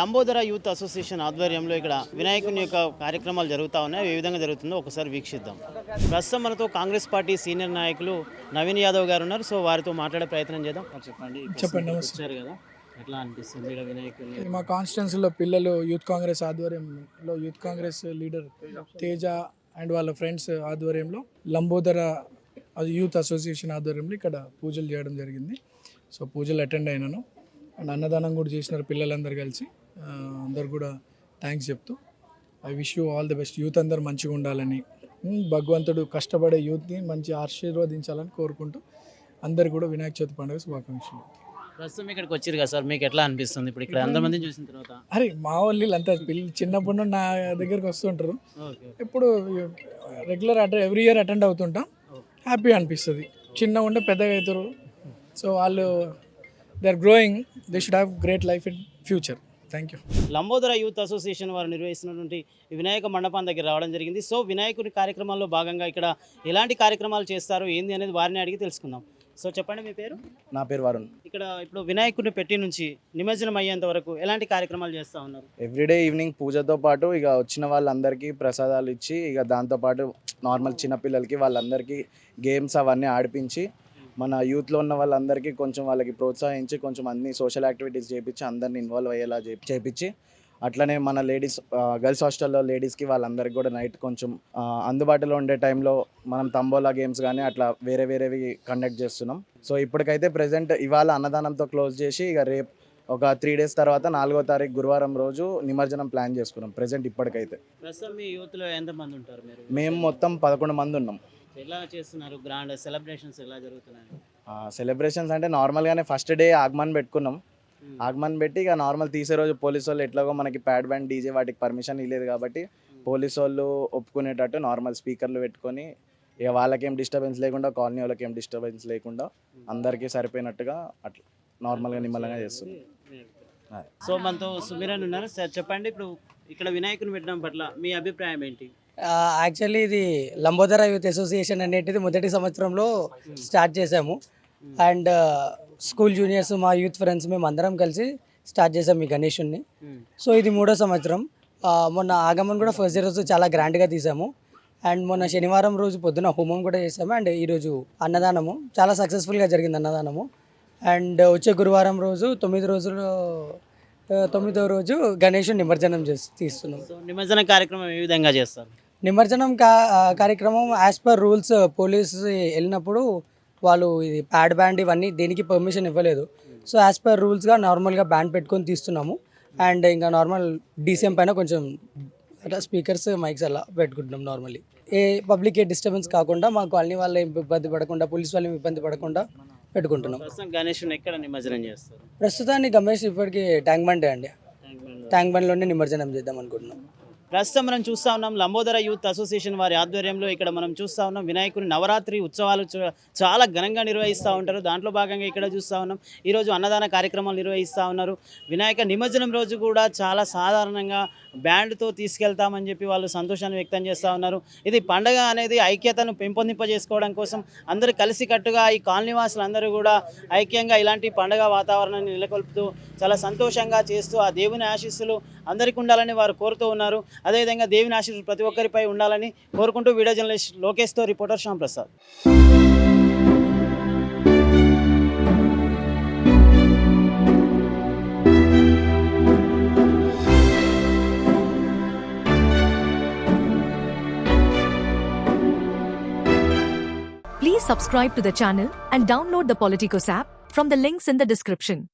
Lambodara youth association ఆధ్వర్యంలో ఇక్కడ వినాయకుని యొక్క కార్యక్రమాలు జరుగుతూ ఉన్నాయి. ఏ విధంగా జరుగుతుందో ఒకసారి వీక్షిద్దాం. ప్రస్తుతం మనతో కాంగ్రెస్ పార్టీ సీనియర్ నాయకులు నవీన్ యాదవ్ గారు ఉన్నారు. సో వారితో మాట్లాడే ప్రయత్నం చేద్దాం. చెప్పండి. చెప్పండి, వచ్చారు కదా. ఎట్లా అనిపిస్తుంది ఇక్కడ వినాయకుని? ఇది మా కాన్స్టిట్యున్సీలో పిల్లలు యూత్ కాంగ్రెస్ ఆధ్వర్యంలో youth Congress leader Teja and వాళ్ళ ఫ్రెండ్స్ ఆధ్వర్యంలో లంబోదర అది యూత్ అసోసియేషన్ ఆధ్వర్యంలో ఇక్కడ పూజలు చేయడం జరిగింది. సో పూజలు అటెండ్ అయినాను. అండ్ అన్నదానం కూడా చేసినారు పిల్లలందరూ కలిసి. అందరు కూడా థ్యాంక్స్ చెప్తూ I wish you all the best youth అందరు మంచిగా ఉండాలని. భగవంతుడు కష్టపడే యూత్ని మంచి ఆశీర్వదించాలని కోరుకుంటూ అందరు కూడా వినాయక చవితి పండుగ శుభాకాంక్షలు. ప్రస్తుతం ఇక్కడికి వచ్చారు కదా సార్ మీకు ఎట్లా అనిపిస్తుంది? ఇప్పుడు ఇక్కడ అంతమంది చూసిన తర్వాత. అరే మా వాళ్ళు అంతా పిల్ల చిన్నప్పుడు నుండి నా దగ్గరికి వస్తుంటారు. ఓకే ఎప్పుడు regular attend every year attend అవుతుంటాం. Happy అనిపిస్తుంది. చిన్న ఉంటే పెద్దగా అవుతారు. సో వాళ్ళు they are growing they should have great life in future thank you Lambodara youth association వారు నిర్వహిస్తున్నటువంటి వినాయక మండపం దగ్గర రావడం జరిగింది. సో వినాయకుడి కార్యక్రమాల్లో భాగంగా ఇక్కడ ఎలాంటి కార్యక్రమాలు చేస్తారు ఏంది అనేది వారిని అడిగి తెలుసుకుందాం. సో చెప్పండి మీ పేరు? నా పేరు వరుణ్. ఇక్కడ ఇప్పుడు వినాయకుడిని పెట్టి నుంచి నిమజ్జనం అయ్యేంత వరకు ఎలాంటి కార్యక్రమాలు చేస్తూ ఉన్నారు? ఎవ్రీడే ఈవినింగ్ పూజతో పాటు ఇక వచ్చిన వాళ్ళందరికీ ప్రసాదాలు ఇచ్చి ఇక దాంతోపాటు నార్మల్ చిన్నపిల్లలకి వాళ్ళందరికీ గేమ్స్ అవన్నీ ఆడిపించి మన యూత్లో ఉన్న వాళ్ళందరికీ కొంచెం వాళ్ళకి ప్రోత్సహించి కొంచెం అన్ని సోషల్ యాక్టివిటీస్ చేపించి అందరిని ఇన్వాల్వ్ అయ్యేలా చేపించి అట్లనే మన లేడీస్ గర్ల్స్ హాస్టల్లో లేడీస్కి వాళ్ళందరికీ కూడా నైట్ కొంచెం అందుబాటులో ఉండే టైంలో మనం తంబోలా గేమ్స్ కానీ అట్లా వేరే వేరేవి కండక్ట్ చేస్తున్నాం. సో ఇప్పటికైతే ప్రజెంట్ ఇవాళ అన్నదానంతో క్లోజ్ చేసి ఇక రేపు ఒక త్రీ డేస్ తర్వాత నాలుగో తారీఖు గురువారం రోజు నిమజ్జనం ప్లాన్ చేసుకున్నాం ప్రజెంట్ ఇప్పటికైతే. ప్రస్తుతం మీ యూత్లో ఎంతమంది ఉంటారు మేము మొత్తం పదకొండు మంది ఉన్నాం. ఎలా చేస్తున్నారు? గ్రాండ్ సెలబ్రేషన్స్ ఎలా జరుగుతున్నాయి? సెలబ్రేషన్స్ అంటే నార్మల్గానే ఫస్ట్ డే ఆగమన్ పెట్టుకున్నాం. ఆగమన్ పెట్టి ఇక నార్మల్ తీసే రోజు పోలీసు వాళ్ళు ఎట్లాగో మనకి ప్యాడ్ బ్యాండ్ డీజే వాటికి పర్మిషన్ ఇవ్వలేదు కాబట్టి పోలీసు వాళ్ళు ఒప్పుకునేటట్టు నార్మల్ స్పీకర్లు పెట్టుకొని ఇక వాళ్ళకేం డిస్టర్బెన్స్ లేకుండా కాలనీ వాళ్ళకి ఏం డిస్టర్బెన్స్ లేకుండా అందరికీ సరిపోయినట్టుగా అట్లా నార్మల్గా నిమ్మలంగా చేస్తుంది. సో మనతో సుమిరన్ ఉన్నారు. సార్ చెప్పండి. ఇప్పుడు ఇక్కడ వినాయకుని పెట్టడం పట్ల మీ అభిప్రాయం ఏంటి? యాక్చువల్లీ ఇది లంబోదర యూత్ అసోసియేషన్ అనేటిది మొదటి సంవత్సరంలో స్టార్ట్ చేసాము అండ్ స్కూల్ జూనియర్స్ మా యూత్ ఫ్రెండ్స్ మేము అందరం కలిసి స్టార్ట్ చేసాము ఈ గణేషుని సో ఇది మూడో సంవత్సరం. మొన్న ఆగమన్ కూడా ఫస్ట్ డే రోజు చాలా గ్రాండ్గా తీసాము అండ్ మొన్న శనివారం రోజు పొద్దున హోమం కూడా చేసాము అండ్ ఈరోజు అన్నదానము. చాలా సక్సెస్ఫుల్గా జరిగింది అన్నదానము. అండ్ వచ్చే గురువారం రోజు తొమ్మిది రోజులు తొమ్మిదో రోజు గణేషుని నిమజ్జనం చేసి తీస్తున్నాం. నిమజ్జన కార్యక్రమం ఏ విధంగా చేస్తారు? నిమజ్జనం కా కార్యక్రమం యాజ్ పర్ రూల్స్ పోలీస్ వెళ్ళినప్పుడు వాళ్ళు ఇది ప్యాడ్ బ్యాండ్ ఇవన్నీ దేనికి పర్మిషన్ ఇవ్వలేదు. సో యాజ్ పర్ రూల్స్గా నార్మల్గా బ్యాండ్ పెట్టుకొని తీస్తున్నాము. అండ్ ఇంకా నార్మల్ డీసీఎం పైన కొంచెం అట్లా స్పీకర్స్ మైక్స్ అలా పెట్టుకుంటున్నాం normally a public a disturbance కాకుండా మా కాలనీ వాళ్ళు ఇబ్బంది పడకుండా పోలీస్ వాళ్ళు ఏం ఇబ్బంది పడకుండా పెట్టుకుంటున్నాం. ప్రస్తుతం గణేషుని ఎక్కడ నిమజ్జనం చేస్తారు? ప్రస్తుతాన్ని గమేష్ ఇప్పటికి ట్యాంక్ బండ్ అండి. ట్యాంక్ బండ్లోనే నిమజ్జనం చేద్దాం అనుకుంటున్నాం. ప్రస్తుతం మనం చూస్తా ఉన్నాం లంబోదర యూత్ అసోసియేషన్ వారి ఆధ్వర్యంలో ఇక్కడ మనం చూస్తా ఉన్నాం. వినాయకుని నవరాత్రి ఉత్సవాలు చాలా ఘనంగా నిర్వహిస్తూ ఉంటారు. దాంట్లో భాగంగా ఇక్కడ చూస్తా ఉన్నాం. ఈరోజు అన్నదాన కార్యక్రమాలు నిర్వహిస్తూ ఉన్నారు. వినాయక నిమజ్జనం రోజు కూడా చాలా సాధారణంగా బ్యాండ్తో తీసుకెళ్తామని చెప్పి వాళ్ళు సంతోషాన్ని వ్యక్తం చేస్తూ ఉన్నారు. ఇది పండగ అనేది ఐక్యతను పెంపొందింపజేసుకోవడం కోసం అందరూ కలిసికట్టుగా ఈ కాలనీవాసులందరూ అందరూ కూడా ఐక్యంగా ఇలాంటి పండగ వాతావరణాన్ని నెలకొల్పుతూ చాలా సంతోషంగా చేస్తూ ఆ దేవుని ఆశీస్సులు అందరికీ ఉండాలని వారు కోరుతూ ఉన్నారు. అదేవిధంగా దేవిని ఆశీర్వాదం ప్రతి ఒక్కరిపై ఉండాలని కోరుకుంటూ video journalist లోకేష్తో reporter Shyam Prasad Please subscribe to the channel and download the Politicos app from the links in the description.